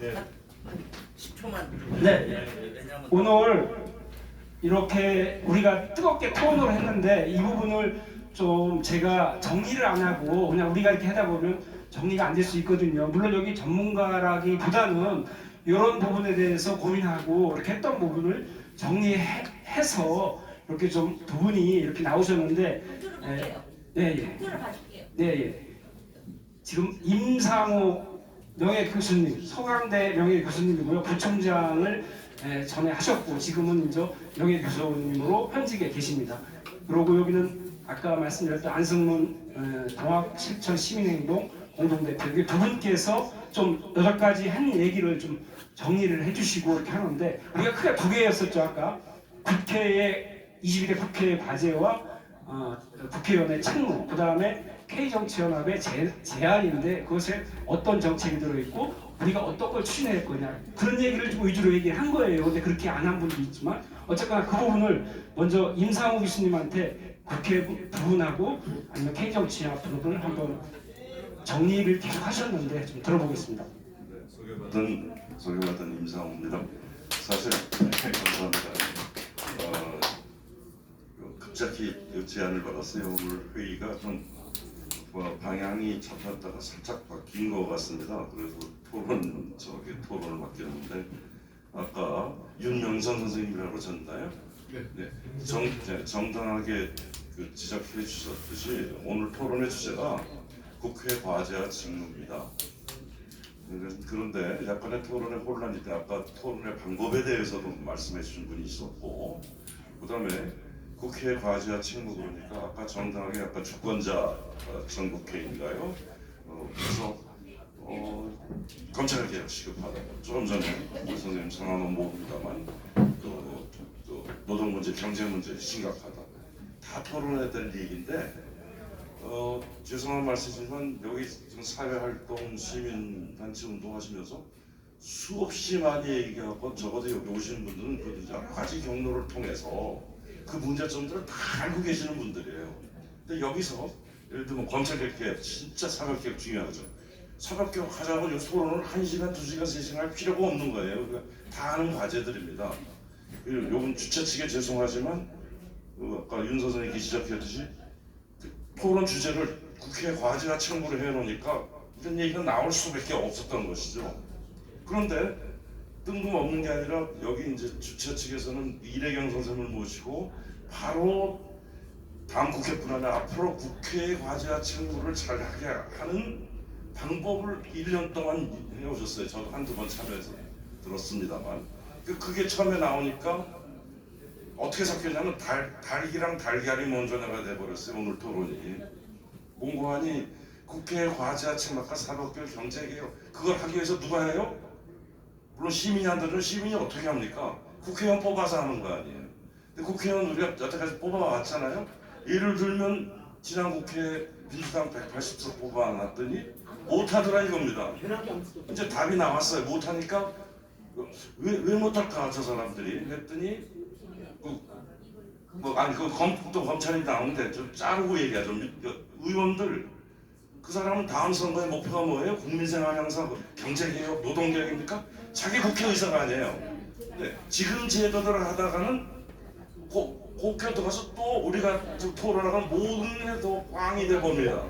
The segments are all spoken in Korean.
네. 한 10초만. 네. 왜냐면 오늘 이렇게 우리가 뜨겁게 토론을 했는데 이 부분을 좀 제가 정리를 안 하고 그냥 우리가 이렇게 하다 보면 정리가 안 될 수 있거든요. 물론 여기 전문가라기보다는 이런 부분에 대해서 고민하고 이렇게 했던 부분을 정리해서 이렇게 좀 두 분이 이렇게 나오셨는데. 예, 예. 들어봐줄게요. 네, 예. 지금 임상호 명예 교수님, 서강대 명예 교수님이고요. 부총장을 예, 전에 하셨고 지금은 이제 명예 교수님으로 현직에 계십니다. 그리고 여기는 아까 말씀드렸던 안승문 어, 동학 실천 시민행동 공동대표 이두 분께서 좀 여러 가지 한 얘기를 좀 정리를 해주시고 이렇게 하는데 우리가 크게 두 개였었죠 아까 국회의 21대 국회의 과제와 어, 국회의원의 책무, 그 다음에 K정치연합의 제, 제안인데 그것에 어떤 정책이 들어있고 우리가 어떤 걸 추진할 거냐 그런 얘기를 좀 위주로 얘기한 거예요. 근데 그렇게 안 한 분도 있지만 어쨌거나 그 부분을 먼저 임상호 교수님한테 국회 부- 부분하고 아니면 K정치연합 부분을 한번 정리를 계속 하셨는데 좀 들어보겠습니다. 네, 소개받은 소개받은 임상호입니다. 사실 네, 감사합니다. 어, 그 급작히 이 제안을 받았어요. 오늘 회의가 좀 어, 방향이 잡혔다가 살짝 바뀐 것 같습니다. 그래서 토론 저기 토론을 맡겼는데 아까 윤명선 선생님이라고 하셨나요? 네. 정, 네, 정당하게 그 지적해 주셨듯이 오늘 토론의 주제가 국회 과제와 직무입니다. 그- 그런데 약간의 토론의 혼란이 때 아까 토론의 방법에 대해서도 말씀해 주신 분이 있었고 그 다음에 국회 과제와 책무 그러니까 아까 정당하게 약간 주권자 어, 전국회인가요? 어, 그래서 어, 검찰 개혁 시급하다. 조금 전에 우리 선생님 성함은 모릅니다만 그, 또 노동 문제, 경제 문제 심각하다. 다 토론해야 될 얘기인데 어, 죄송한 말씀이지만 여기 지금 사회활동 시민단체 운동하시면서 수없이 많이 얘기하고 적어도 여기 오시는 분들은 그 과지 경로를 통해서 그 문제점들을 다 알고 계시는 분들이에요. 근데 여기서 예를 들면 검찰개혁 진짜 사법개혁 중요하죠. 사법개혁 하자고 이 토론을 1시간, 2시간, 3시간 할 필요가 없는 거예요. 그러니까 다 아는 과제들입니다. 요건 주최 측에 죄송하지만 그 아까 윤 선생님이 지적했듯이 토론 주제를 국회 과제와 청구를 해놓으니까 이런 얘기가 나올 수밖에 없었던 것이죠. 그런데 뜬금없는 게 아니라 여기 이제 주최 측에서는 이래경 선생님을 모시고 바로 다음 국회뿐 아니라 앞으로 국회의 과제와 청구를 잘하게 하는 방법을 1년 동안 해오셨어요. 저도 한두 번 참여해서 들었습니다만 그- 그게 처음에 나오니까 어떻게 섞였냐면 달, 달기랑 달걀이 먼저 나가 돼버렸어요 오늘 토론이 공고하니 국회 과제와 책망과 사법개혁 경제개혁 그걸 하기 위해서 누가 해요? 물론 시민이 한다면 시민이 어떻게 합니까? 국회의원 뽑아서 하는 거 아니에요 근데 국회의원 우리가 여태까지 뽑아왔잖아요 예를 들면 지난 국회 민주당 180석 뽑아놨더니 못하더라 이겁니다 이제 답이 나왔어요 못하니까 왜, 왜 못할까 저 사람들이 했더니 그, 뭐 아니 그 검, 또 검찰이 나오는데 좀 자르고 얘기하죠. 의원들 그 사람은 다음 선거의 목표가 뭐예요? 국민생활 향상, 경제개혁, 노동개혁입니까? 자기 국회의사가 아니에요. 네, 지금 제도들을 하다가는 고, 국회 들어가서 또 우리가 저 토론하는 모든 게 더 꽝이 돼 봅니다.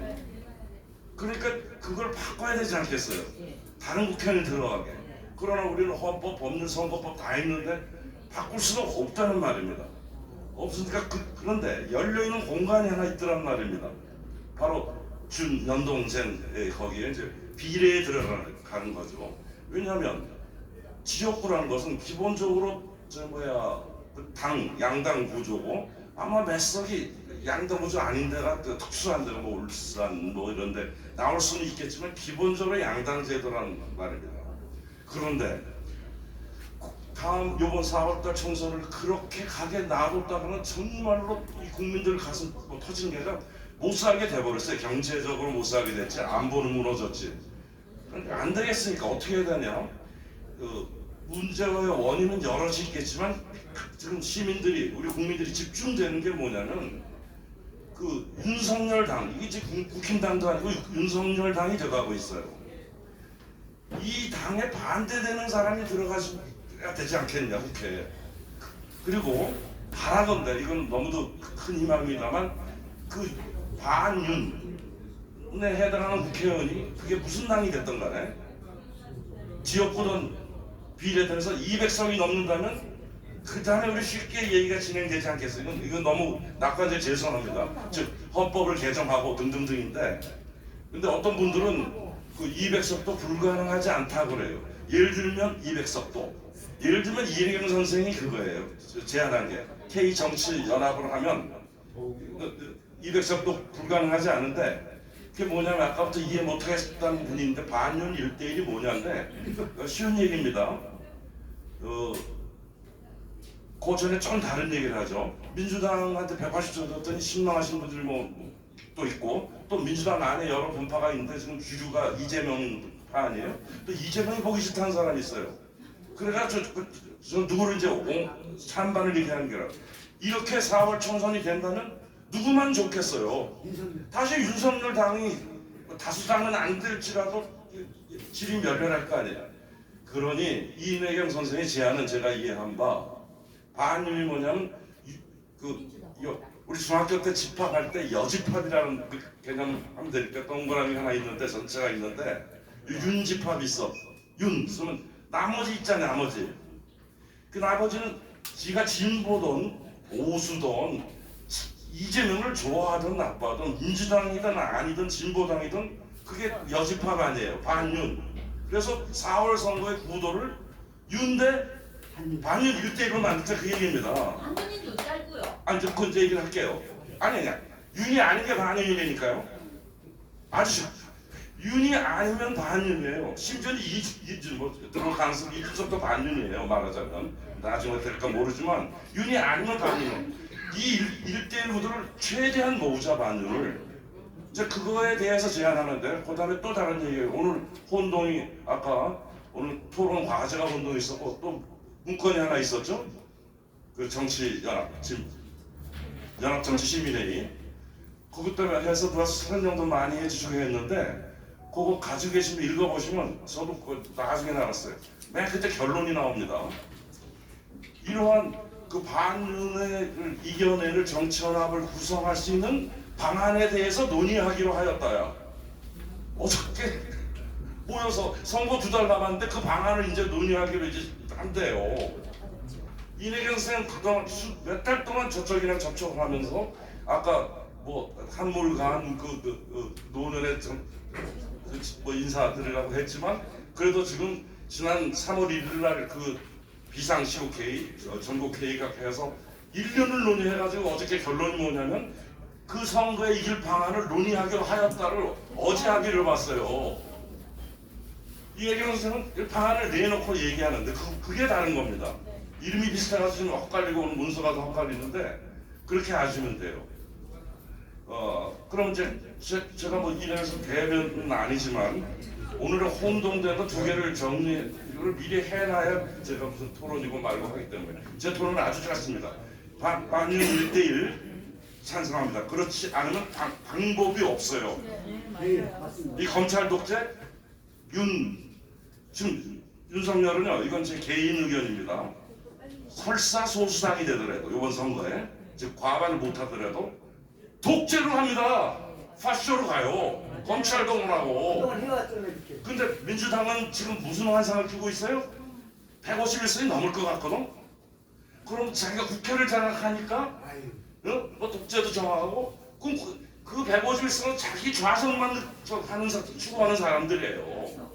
그러니까 그걸 바꿔야 되지 않겠어요? 다른 국회의원이 들어가게. 그러나 우리는 헌법, 법률, 선거법 다 있는데 바꿀 수가 없다는 말입니다. 없으니까 그, 그런데 열려있는 공간이 하나 있더란 말입니다. 바로 준 연동생의 거기에 이제 비례에 들어가는 가는 거죠. 왜냐하면 지역구라는 것은 기본적으로 저 뭐야 그 당 양당 구조고 아마 몇 석이 양당 구조 아닌 데가 그 특수한 데가 뭐 울산 뭐 이런데 나올 수는 있겠지만 기본적으로 양당 제도라는 말입니다. 그런데 다음 요번 4월달 총선을 그렇게 가게 놔뒀다가는 정말로 이 국민들 가슴 뭐 터지는 게 아니라 못 살게 돼버렸어요. 경제적으로 못 살게 됐지, 안보는 무너졌지. 그러니까 안 되겠으니까 어떻게 해야 되냐? 그 문제의 원인은 여럿이 있겠지만 지금 시민들이 우리 국민들이 집중되는 게 뭐냐면 그 윤석열 당 이게 지금 국힘당도 아니고 윤석열 당이 돼가고 있어요. 이 당에 반대되는 사람이 들어가야 되지 않겠냐 국회에. 그리고 바라건대 이건 너무도 큰 희망입니다만 그 반윤에 해당하는 국회의원이 그게 무슨 당이 됐던 간에 지역구는 비례돼서 200석이 넘는다면 그 다음에 우리 쉽게 얘기가 진행되지 않겠어요? 이건, 이건 너무 낙관제 죄송합니다. 즉 헌법을 개정하고 등등등인데 근데 어떤 분들은 그 200석도 불가능하지 않다 그래요. 예를 들면 200석도 예를 들면 이혜경 선생이 그거예요. 저- 제안한 게 K 정치 연합을 하면 200석도 불가능하지 않은데 그게 뭐냐면 아까부터 이해 못하겠다는 분인데 반윤 1대1이 뭐냐인데 어, 쉬운 얘기입니다. 어, 그 전에 좀 다른 얘기를 하죠. 민주당한테 180조 줬더니 실망하신 분들 뭐 또 있고 또 민주당 안에 여러 분파가 있는데 지금 주류가 이재명 파 아니에요? 또 이재명이 보기 싫다는 사람이 있어요. 그래가 저, 그, 저 누구를 이제 옹, 찬반을 얘기하는 게라 이렇게 4월 총선이 된다면 누구만 좋겠어요. 다시 윤석열 당이 다수당은 안 될지라도 질이 멸렬할 거 아니에요. 그러니 이인혜경 선생의 제안은 제가 이해한 바 반윤이 뭐냐면 이- 그 여- 우리 중학교 때 집합할 때 여집합이라는 그 개념 하면 되니까 동그라미 하나 있는데 전체가 있는데 윤집합이 있어 윤 쓰면 나머지 있잖아요 나머지 그 나머지는 지가 진보든 보수든 이재명을 좋아하든 나빠든 민주당이든 아니든 진보당이든 그게 여집합 아니에요. 반윤. 그래서 4월 선거의 구도를 윤대 반윤. 1대1로 만들자 그 얘기입니다. 좀 짧고요. 아니 저 그건 제 얘기를 할게요. 아니 아니 윤이 아닌 게 반윤이니까요. 아주 윤이 아니면 반윤이에요. 심지어 이뭐 들어 가능성 이준석도 반윤이에요. 말하자면. 나중에 될까 모르지만 윤이 아니면 반윤 이에요 이 1대1 구도를 최대한 모으자 반윤을 이제 그거에 대해서 제안하는데 그 다음에 또 다른 얘기예요 오늘 혼동이 아까 오늘 토론 과제가 혼동이 있었고 또 문건이 하나 있었죠 그 정치 연합 지금 연합 정치 시민회의 그것 때문에 해서 누가 설명도 많이 해주시고 했는데 그거 가지고 계시면 읽어보시면 저도 그 나중에 알았어요. 맨 그때 결론이 나옵니다. 이러한 그 반윤을 이겨내는 정치연합을 구성할 수 있는 방안에 대해서 논의하기로 하였다야. 어저께 모여서 선거 두 달 남았는데 그 방안을 이제 논의하기로 이제 한대요. 이내경 선생 그동안 몇 달 동안 저쪽이랑 접촉을 하면서 아까 뭐 한물간 그, 그, 그 노년에 좀, 그뭐 인사드리라고 했지만 그래도 지금 지난 3월 1일 날 그 비상 COK 어, 전국 회의가 해서 1년을 논의해가지고 어저께 결론이 뭐냐면 그 선거에 이길 방안을 논의하기로 하였다를 어제 하기를 봤어요. 이혜경 선생은 이 방안을 내놓고 얘기하는데 그, 그게 다른 겁니다. 이름이 비슷해가지고 지금 헛갈리고 오늘 문서가 더 헛갈리는데 그렇게 아시면 돼요. 어 그럼 이제 제, 제 가 뭐 이래서 대변은 아니지만 오늘은 혼동되는 두 개를 정리 이걸 미리 해놔야 제가 무슨 토론이고 말고 하기 때문에 제 토론은 아주 짧습니다. 반, 반윤 1대1 찬성합니다. 그렇지 않으면 방, 방법이 없어요. 이 검찰 독재 윤 지금 윤석열은요 이건 제 개인 의견입니다. 설사 소수당이 되더라도 이번 선거에 즉 과반을 못하더라도 독재를 합니다. 파쇼로 가요. 검찰동을 하고. 근데 민주당은 지금 무슨 환상을 끼고 있어요? 151석이 넘을 것 같거든. 그럼 자기가 국회를 장악하니까. 어? 뭐 독재도 정하고 그럼 그, 그 151석은 자기 좌선만 저 하는 사, 추구하는 사람들이에요.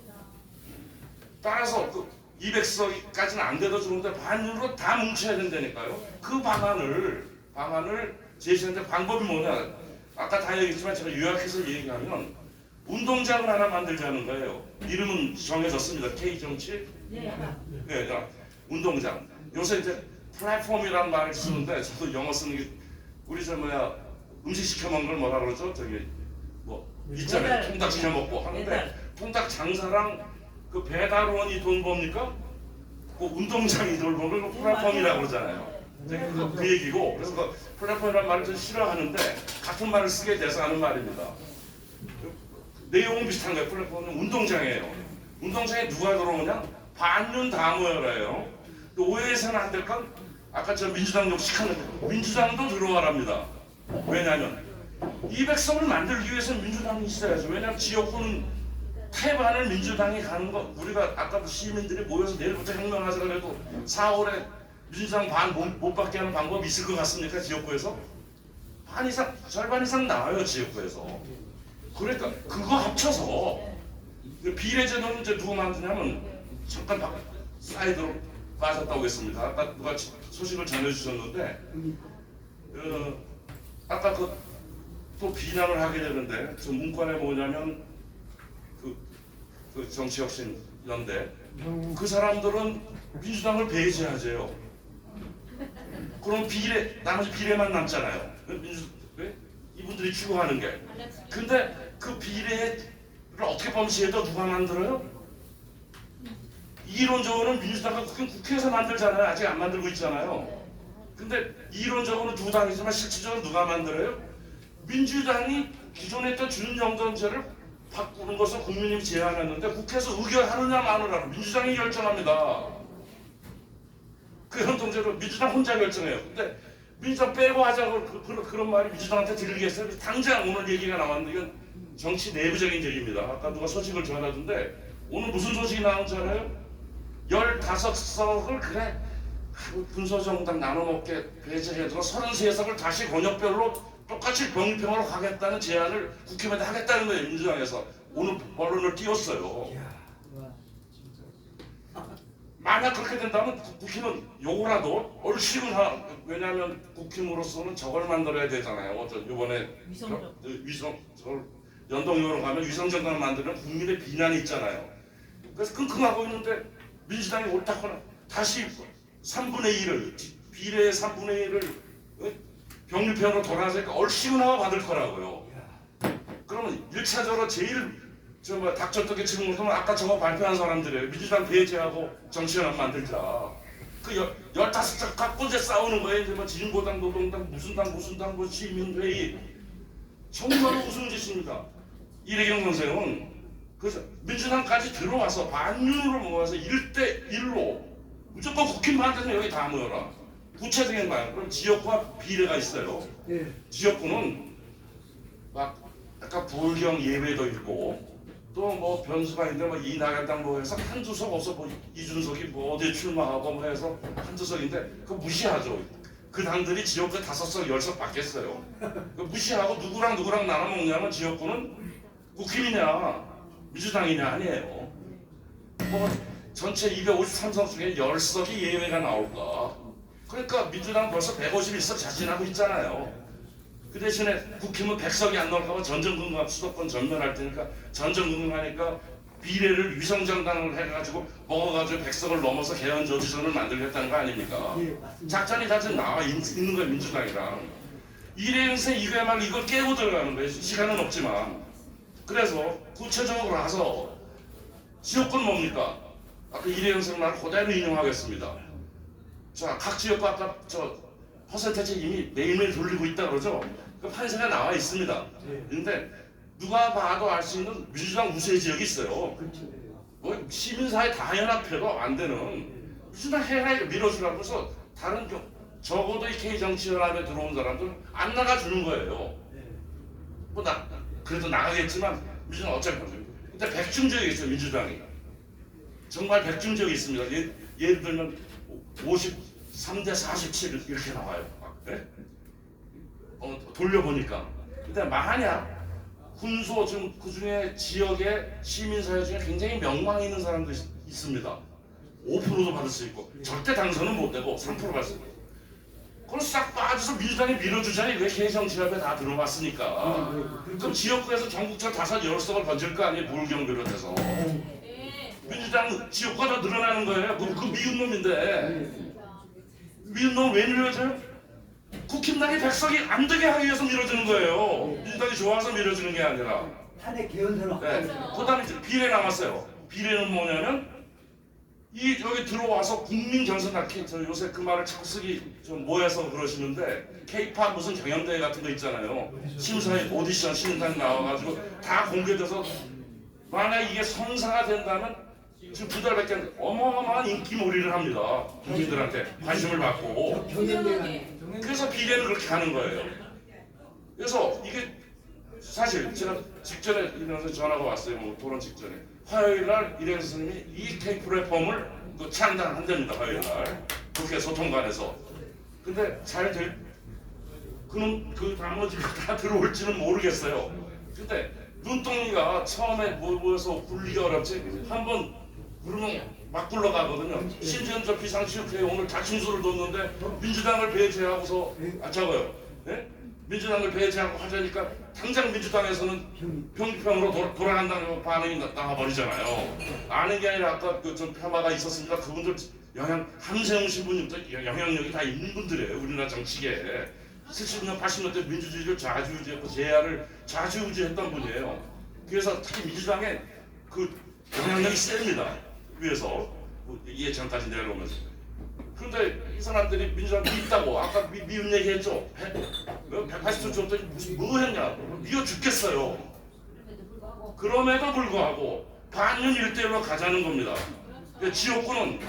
따라서 그 200석까지는 안 돼도 좋은데 반으로 다 뭉쳐야 된다니까요. 그 방안을 방안을 제시하는데 방법이 뭐냐? 아까 다 얘기했지만 제가 요약해서 얘기하면 운동장을 하나 만들자는 거예요. 이름은 정해졌습니다. K 정치. 네. 네, 자, 운동장. 요새 이제 플랫폼이라는 말을 쓰는데 저도 영어 쓰는 게 우리 저 뭐야 음식 시켜 먹는 걸 뭐라 그러죠? 저기 뭐 있잖아요. 배달. 통닭 시켜 먹고 하는데 배달. 통닭 장사랑 그 배달원이 돈 법니까? 그 운동장이 돈 버는 거 플랫폼이라고 그러잖아요. 그, 그 얘기고 그래서 그 플랫폼이라는 말을 좀 싫어하는데 같은 말을 쓰게 돼서 하는 말입니다. 내용은 비슷한 거예요. 플랫폼은 운동장이에요. 운동장에 누가 들어오냐? 반윤 다 모여라요. 오해해서는 안 될 건 아까 저 민주당 욕식하는데 민주당도 들어와랍니다. 왜냐하면 200석을 만들기 위해서 민주당이 있어야죠. 왜냐하면 지역구는 태반을 민주당이 가는 거 우리가 아까 시민들이 모여서 내일부터 혁명하자 그래도 4월에 민주당 반 못 받게 하는 방법이 있을 것 같습니까 지역구에서? 반 이상 절반 이상 나와요 지역구에서. 그러니까 그거 합쳐서 그 비례제도는 이제 누가 만드냐면 잠깐 바, 사이드로 빠졌다 오겠습니다. 아까 누가 지- 소식을 전해주셨는데 어, 아까 그 또 비난을 하게 되는데 저 문건에 뭐냐면 그, 그 정치혁신 연대 그 사람들은 민주당을 배제하재요. 그럼 비례 나머지 비례만 남잖아요. 그 민주 왜? 이분들이 추구하는 게. 근데 그 비례를 어떻게 범시해도 누가 만들어요? 이론적으로는 민주당과 국회, 국회에서 만들잖아요. 아직 안 만들고 있잖아요. 근데 이론적으로는 두 당이지만 실질적으로 누가 만들어요? 민주당이 기존에 했던 준연동제를 바꾸는 것을 국민님이 제안했는데 국회에서 의결하느냐 마느냐를 민주당이 결정합니다. 그 연동제를 민주당 혼자 결정해요. 근데 민주당 빼고 하자고 그, 그, 그런 말이 민주당한테 들리겠어요? 당장 오늘 얘기가 나왔는데 이건 정치 내부적인 얘기입니다. 아까 누가 소식을 전하던데 오늘 무슨 소식이 나온 줄 알아요? 15석을 그래 그 군소정당 나눠먹게 배제해두고 33석을 다시 권역별로 똑같이 병립형으로 가겠다는 제안을 국회의원에 하겠다는 거예요 민주당에서 오늘 언론을 띄웠어요 만약 그렇게 된다면 국- 국회는 요거라도 얼씨군 하 왜냐하면 국힘으로서는 저걸 만들어야 되잖아요 어떤 이번에 위성정. 저- 위성 저걸 연동형으로 가면 위성정당을 만들면 국민의 비난이 있잖아요 그래서 끙끙하고 있는데 민주당이 옳다거나 다시 3분의 1을 비례의 3분의 1을 어? 병립형으로 돌아가니까 얼씨구나 받을 거라고요. 그러면 1차적으로 제일 저 뭐 닥쳤던 치는 것은 아까 저거 발표한 사람들이에요. 민주당 배제하고 정치연합 만들자. 그 열, 15석 갖고 이제 싸우는 거예요. 이제 뭐 진보당, 노동당, 무슨 당, 무슨 당, 뭐 시민회의. 정말 우스운 짓입니다. 이래경 선생은 그래서 민주당까지 들어와서 반윤으로 모아서 1대 1로 무조건 국힘 만들면 여기 다 모여라. 구체적인 말. 그럼 지역과 비례가 있어요. 예. 지역구는 막 약간 불경 예외도 있고 또 뭐 변수가 있는데 뭐 이낙연당 뭐 해서 한두 석 없어 뭐 이준석이 뭐 어디에 출마하고 뭐 해서 한두 석인데 그거 무시하죠. 그 당들이 지역구 다섯 석, 열석 받겠어요. 그 무시하고 누구랑 누구랑 나눠 먹냐면 지역구는 국힘이냐 민주당이냐 아니에요. 뭐 전체 253석 중에 10석이 예외가 나올까? 그러니까 민주당 벌써 151석 자진하고 있잖아요. 그 대신에 국힘은 100석이 안 나올까봐 전전긍긍 수도권 전면할 테니까 전전긍긍하니까 비례를 위성정당을 해가지고 먹어가지고 100석을 넘어서 개헌 저지선을 만들겠다는 거 아닙니까? 예. 작전이 다 지금 나와 있, 있는 거예요 민주당이랑 이래영생 이거야말로 이걸 깨고 들어가는 거예요 시간은 없지만 그래서 구체적으로 가서 지역권 뭡니까? 아까 이래영생 말 그대로 인용하겠습니다 자 각 지역과 아까 저 퍼센테이지 이미 매일매일 돌리고 있다 그러죠 그 판세가 나와 있습니다 예. 근데 누가 봐도 알 수 있는 민주당 우세 지역이 있어요 그렇죠. 뭐 시민사회 다 연합해도 안 되는 무슨 해라 밀어주라고 해서 다른 경 적어도 이 K 정치연합에 들어온 사람들 안 나가주는 거예요. 예. 뭐나 그래도 나가겠지만 민주당 어쩔 건데. 근데 백중적이 있어요 민주당이. 정말 백중적이 있습니다. 예, 예를 들면 53대 47 이렇게 나와요. 예? 어, 돌려보니까. 근데 만약 군소 지금 그 중에 지역의 시민사회 중에 굉장히 명망 있는 사람도 있, 있습니다. 5%도 받을 수 있고 절대 당선은 못 되고 3% 받을 수 있고. 그걸 싹 빠져서 민주당이 밀어주자니 왜 개정치협에 다 들어갔으니까. 그럼 지역구에서 전국적 다섯 여섯 석을 던질 거 아니에요 물경 비롯해서. 네. 민주당 지역구가 더 늘어나는 거예요. 그, 그 미운 놈인데 미운 놈왜 밀어줘요? 국힘당이 백석이 안 되게 하기 위해서 밀어주는 거예요. 민주당이 좋아서 밀어주는 게 아니라. 탄핵 개헌선을 네. 그다음에 비례 남았어요. 비례는 뭐냐면 이 여기 들어와서 국민 경선학회 저 요새 그 말을 자꾸 쓰기 좀 뭐해서 그러시는데 K-팝 무슨 경연대회 같은 거 있잖아요. 심사에 오디션 신인단 나와가지고 다 공개돼서 만약 이게 성사가 된다면 지금 두 달밖에 안 돼. 어마어마한 인기몰이를 합니다. 국민들한테 관심을 받고. 그래서 비례는 그렇게 하는 거예요. 그래서 이게 사실 제가 직전에 이ren서 전화가 왔어요. 뭐 토론 직전에 화요일 날 이ren서 선생님이 이 테이프 레폼을 그 창단한답니다. 화요일 날 국회 소통관에서. 근데 잘 될 그는 그 나머지가 다 들어올지는 모르겠어요. 근데 눈덩이가 처음에 뭐 모여서 굴리기 어렵지 한번 그러면 막 굴러가거든요. 심지어 저 비상시국회에 오늘 자충수를 뒀는데 민주당을 배제하고서 아 저거요. 예? 민주당을 배제하고 하자니까 당장 민주당에서는 평평으로 돌아, 돌아간다는 반응이 나- 나와버리잖아요. 아는 게 아니라 아까 그좀 폄하가 있었으니까 그분들 영향 함세웅 신부님도 영향력이 다 있는 분들이에요. 우리나라 정치계에. 70년, 80년대 민주주의를 좌지우지했고 제야를 좌지우지했던 분이에요. 그래서 특히 민주당에 그 영향력이 셉니다. 위에서 뭐 이해찬까지 내려오면서. 그런데 이 사람들이 민주당 믿다고 아까 미, 미운 얘기했죠. 180조 줬더니 무슨 뭐 했냐? 미워 죽겠어요. 그럼에도 불구하고 반년 일대일로 가자는 겁니다. 그 지역구는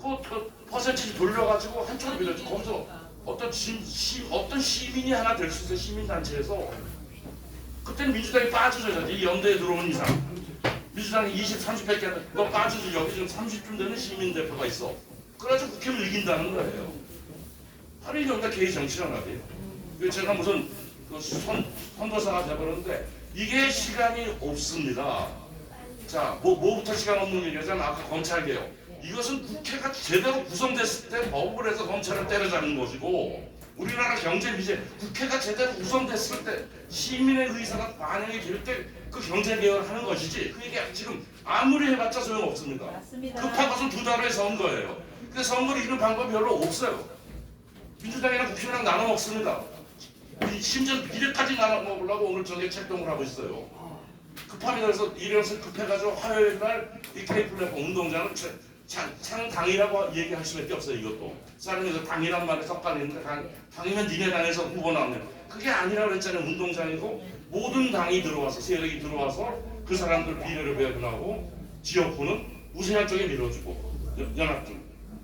그, 그 퍼센티지 돌려가지고 한쪽으로 밀렸죠. 거기서 어떤 시, 시, 어떤 시민이 하나 될 수 있어요. 시민단체에서 그때는 민주당이 빠져줘야지 이 연대에 들어온 이상 민주당이 20, 30밖에 안 돼. 너 빠져줘 여기 지금 30쯤 되는 시민 대표가 있어. 그래가지고 국회를 이긴다는 거예요. 하루 종일 다 개의 정치란 말이에요. 그 제가 무슨 그 선, 선도사가 돼버렸는데 이게 시간이 없습니다. 자, 뭐, 뭐부터 시간 없는 얘기하자면 아까 검찰개혁. 이것은 국회가 제대로 구성됐을 때 법을 해서 검찰을 때려잡는 것이고 우리나라 경제 미제 국회가 제대로 구성됐을 때 시민의 의사가 반영이 될 때 그 경제 개혁을 하는 것이지 그 얘기 지금 아무리 해봤자 소용없습니다. 맞습니다. 급한 것은 두 달에 선거예요. 근데 선거를 이기는 방법이 별로 없어요. 민주당이랑 국힘이랑 나눠 먹습니다. 이- 심지어 비례까지 나눠 먹으려고 오늘 저녁에 책동을 하고 있어요. 급합니다. 그래서 이래서 급해가지고 화요일 날이 케이플레프 운동장을 차- 차- 창당이라고 얘기할 수밖에 없어요. 이것도 사람에서 당이란 말에 섞어있는데 당, 당이면 니네 당에서 후보 나오면 그게 아니라 그랬잖아요. 운동장이고 모든 당이 들어와서 세력이 들어와서 그 사람들 비례를 배분하고 지역구는 우세한 쪽에 밀어주고 연- 연합중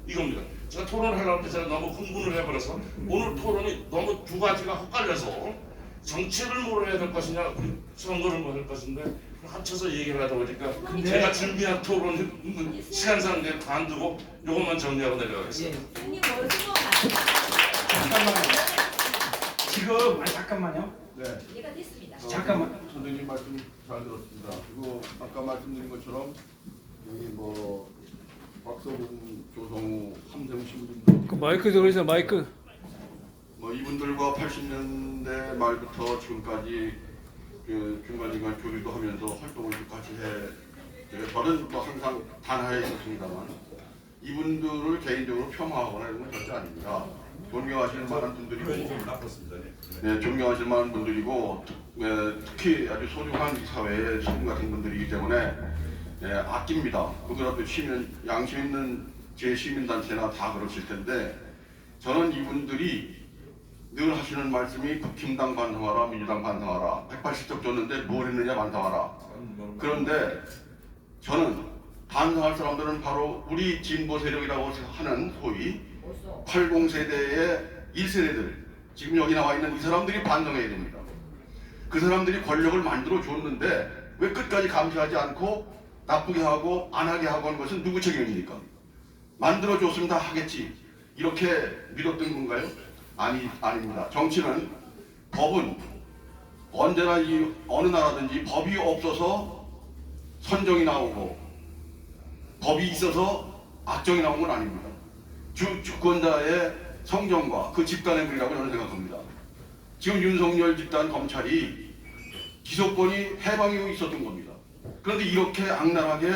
이겁니다. 제가 토론을 하려고 했는데 제가 너무 흥분을 해버려서 오늘 토론이 너무 두 가지가 헛갈려서 정책을 해야 될 것이냐 선거를 뭐할 것인데 합쳐서 얘기를 하다 보니까 제가 준비한 토론 시간상 내가 관두고 이것만 정리하고 내려가겠습니다. 많이 잠깐만요. 지금 아니 잠깐만요. 네. 이해가 됐습니다. 잠깐만. 선생님 말씀 잘 들었습니다. 그리고 아까 말씀드린 것처럼 여기 뭐 박서분, 조성우, 함세웅 신부님도 그 마이크 들어오세요 마이크 뭐 이분들과 80년대 말부터 지금까지 그 중간중간 교류도 하면서 활동을 같이 해 제가 저는 뭐 항상 단하에 있었습니다만 이분들을 개인적으로 폄하하거나 이런 건 절대 아닙니다. 존경하실 만한 분들이고 네, 존경하실 만한 분들이고 특, 네, 특히 아주 소중한 이 사회의 시민 같은 분들이기 때문에 네, 아낍니다. 누구라도 시민 양심 있는 제 시민단체나 다 그러실 텐데 저는 이분들이 늘 하시는 말씀이 국힘당 반성하라 민주당 반성하라 180석 줬는데 뭘 했느냐 반성하라 그런데 저는 반성할 사람들은 바로 우리 진보 세력이라고 하는 소위 벌써 80세대의 1세대들 지금 여기 나와 있는 이 사람들이 반성해야 됩니다. 그 사람들이 권력을 만들어 줬는데 왜 끝까지 감시하지 않고 나쁘게 하고 안 하게 하고 하는 것은 누구 책임입니까? 만들어 줬으면 다 하겠지 이렇게 믿었던 건가요? 아니 아닙니다. 정치는 법은 언제나 이 어느 나라든지 법이 없어서 선정이 나오고 법이 있어서 악정이 나온 건 아닙니다. 주, 주권자의 성정과 그 집단의 물이라고 저는 생각합니다. 지금 윤석열 집단 검찰이 기소권이 해방 이후 있었던 겁니다. 그런데 이렇게 악랄하게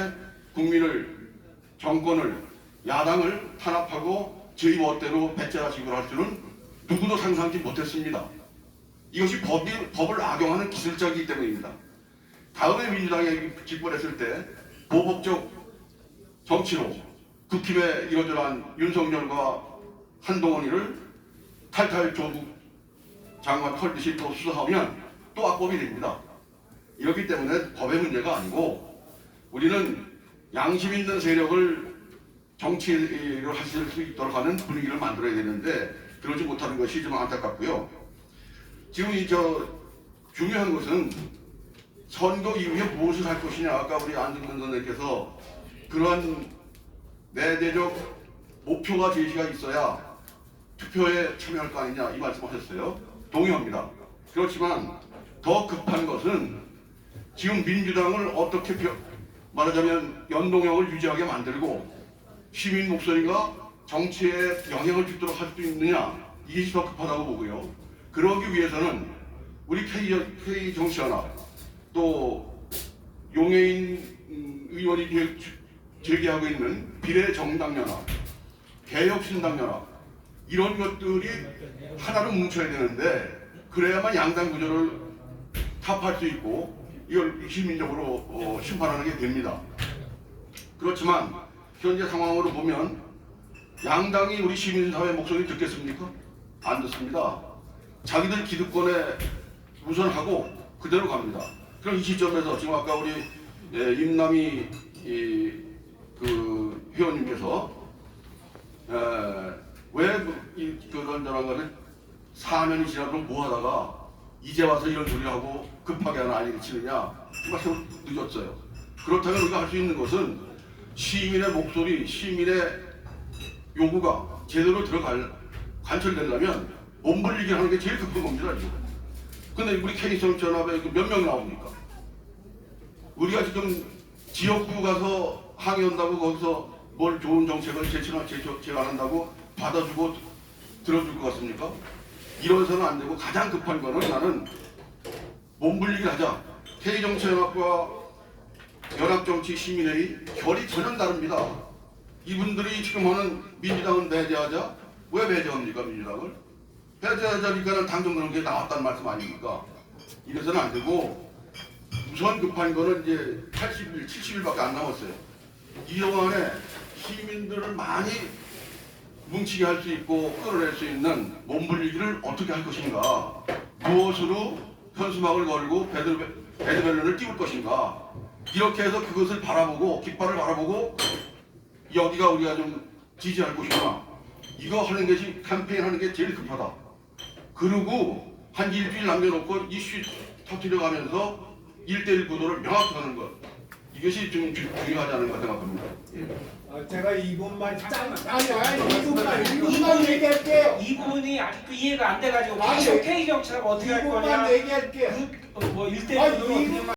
국민을 정권을 야당을 탄압하고 저희 멋대로 배째라식으로 할 줄은 누구도 상상치 못했습니다. 이것이 법이, 법을 악용하는 기술자이기 때문입니다. 다음에 민주당이 집권했을 때 보복적 정치로 국힘의 이러저러한 윤석열과 한동훈이를 탈탈 조국 장관 털듯이 또 수사하면 또 악법이 됩니다. 이렇기 때문에 법의 문제가 아니고 우리는 양심 있는 세력을 정치를 하실 수 있도록 하는 분위기를 만들어야 되는데 그러지 못하는 것이 좀 안타깝고요. 지금 이 저 중요한 것은 선거 이후에 무엇을 할 것이냐 아까 우리 안승근 선생님께서 그러한 내대적 목표가 제시가 있어야 투표에 참여할 거 아니냐 이 말씀하셨어요. 동의합니다. 그렇지만 더 급한 것은 지금 민주당을 어떻게 벼- 말하자면 연동형을 유지하게 만들고 시민 목소리가 정치에 영향을 주도록 할 수 있느냐 이것이 더 급하다고 보고요. 그러기 위해서는 우리 K, 정치연합 또 용해인 음, 의원이 제- 제기하고 있는 비례정당연합, 개혁신당연합 이런 것들이 하나로 뭉쳐야 되는데 그래야만 양당 구조를 타파할 수 있고 이걸 시민적으로 어, 심판하는 게 됩니다. 그렇지만 현재 상황으로 보면 양당이 우리 시민사회 목소리 듣겠습니까? 안 듣습니다. 자기들 기득권에 우선하고 그대로 갑니다. 그럼 이 시점에서 지금 아까 우리 예, 임남희 이, 그 회원님께서 에, 왜 그- 이, 그런 저런 거를 4년이 지나도 뭐 하다가 이제 와서 이런 소리 하고 급하게 하나 아니를 치느냐 이 말씀 늦었어요. 그렇다면 우리가 할 수 있는 것은 시민의 목소리, 시민의 요구가 제대로 들어갈 관철되려면 몸불리기 하는 게 제일 급한 겁니다. 지금. 근데 우리 K성 전압에 그몇 명이 나옵니까? 우리가 지금 지역구 가서 항의한다고 거기서 뭘 좋은 정책을 제출, 제안한다고 받아주고 들어줄 것 같습니까? 이러서는 안 되고 가장 급한 거는 나는 몸불리기를 하자. K정치연합과 연합정치 시민회의 결이 전혀 다릅니다. 이분들이 지금 하는 민주당은 배제하자. 왜 배제합니까 민주당을? 배제하자니까는 당정 그런 게 나왔다는 말씀 아닙니까? 이래서는 안 되고 우선 급한 거는 이제 80일, 70일밖에 안 남았어요. 이 동안에 시민들을 많이 뭉치게 할 수 있고 끌어낼 수 있는 몸불리기를 어떻게 할 것인가 무엇으로 현수막을 걸고 배드, 배드벨런을 띄울 것인가 이렇게 해서 그것을 바라보고 깃발을 바라보고 여기가 우리가 좀 지지할 곳이구나 이거 하는 것이 캠페인 하는 게 제일 급하다 그리고 한 일주일 남겨놓고 이슈 터뜨려 가면서 일대일 구도를 명확히 하는 것. 이것이 좀 주- 중요하지 않은가 생각합니다. 예. 어, 제가 이분만 짠 아니 아니 이분만 이분만 얘기할게 이 부분이 아직도 이해가 안 돼가지고 아니, K 정치가 어떻게 할 이분만 거냐? 얘기할게 그, 어, 뭐 일대 아니, 어떻게